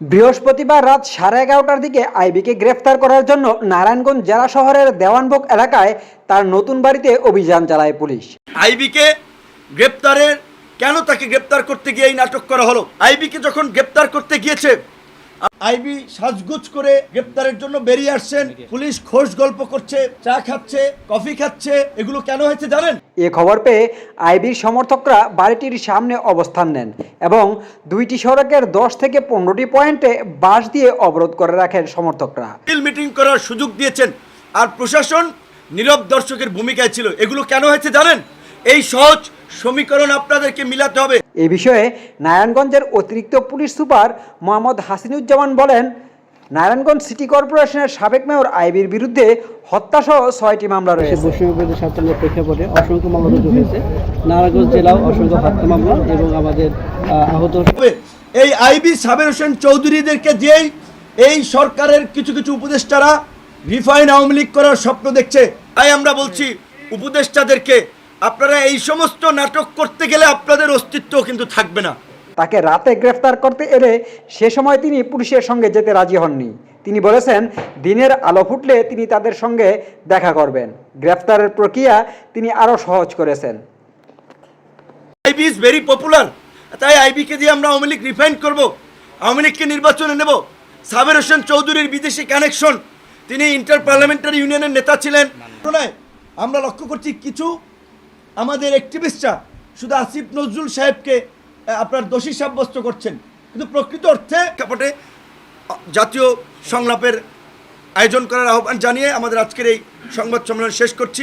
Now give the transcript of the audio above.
বৃহস্পতিবার রাত সাড়ে এগারোটার দিকে আইবিকে গ্রেফতার করার জন্য নারায়ণগঞ্জ জেলা শহরের দেওয়ানভোগ এলাকায় তার নতুন বাড়িতে অভিযান চালায় পুলিশ। আইবিকে গ্রেপ্তারের কেন তাকে গ্রেপ্তার করতে গিয়ে এই নাটক করা হলো? আইবিকে যখন গ্রেপ্তার করতে গিয়েছে আইবি সাজগুজ করে গ্রেপ্তারের জন্য বেরিয়ে আসছেন। পুলিশ খোশ গল্প করছে চা খাচ্ছে কফি খাচ্ছে। এগুলো কেন হয়েছে জানেন? এ খবর পেয়ে আইবির সমর্থকরা বাড়িটির সামনে অবস্থান নেন এবং দুইটি সড়কের দশ থেকে পনেরোটি পয়েন্টে বাঁশ দিয়ে অবরোধ করে রাখেন সমর্থকরা। মিটিং করার সুযোগ দিয়েছেন আর প্রশাসন নীরব দর্শকের ভূমিকায় ছিল। এগুলো কেন হয়েছে জানেন? এই সহজ সমীকরণ আপনাদেরকে মিলাতে হবে। এ বিষয়ে নারায়ণগঞ্জের অতিরিক্ত পুলিশ সুপার মোহাম্মদ হাসিনুজ্জামান বলেন নারায়ণগঞ্জ সিটি কর্পোরেশনের সাবেক মেয়র আইবির বিরুদ্ধে হত্যাসহ ছয়টি মামলা রয়েছে। ছাত্রলীগের প্রেক্ষাপটে অসংখ্য মামলা রুজু হয়েছে। নারায়ণগঞ্জ জেলাও অসংখ্য হত্যা মামলা এবং আমাদের আহত এই আইবি সাবের হোসেন চৌধুরীদেরকে যেই এই সরকারের কিছু কিছু উপদেষ্টারা রিফাইন আওয়ামী লীগ করার স্বপ্ন দেখছে তাই আমরা বলছি উপদেষ্টাদেরকে আপনারা এই সমস্ত নাটক করতে গেলে আপনাদের অস্তিত্ব কিন্তু থাকবে না। তাকে রাতে গ্রেফতার করতে এলে সে সময় তিনি পুলিশের সঙ্গে যেতে রাজি হননি। তিনি বলেছেন দিনের আলো ফুটলে তিনি তাদের সঙ্গে দেখা করবেন। গ্রেফতারের প্রক্রিয়া তিনি আরও সহজ করেছেন। আইবি ইজ ভেরি পপুলার তাই আইবিকে দিয়ে আমরা আওয়ামী লীগ রিফাইন করব আওয়ামী লীগকে নির্বাচনে নেব। সাবের হোসেন চৌধুরীর বিদেশি কানেকশন তিনি ইন্টার পার্লামেন্টারি ইউনিয়নের নেতা ছিলেন। আমরা লক্ষ্য করছি কিছু আমাদের অ্যাক্টিভিস্টরা শুধু আসিফ নজরুল সাহেবকে আপনার দোষী সাব্যস্ত করছেন। কিন্তু প্রকৃত অর্থে কাপটে, জাতীয় সংলাপের আয়োজন করার আহ্বান জানিয়ে আমাদের আজকের এই সংবাদ সম্মেলন শেষ করছি।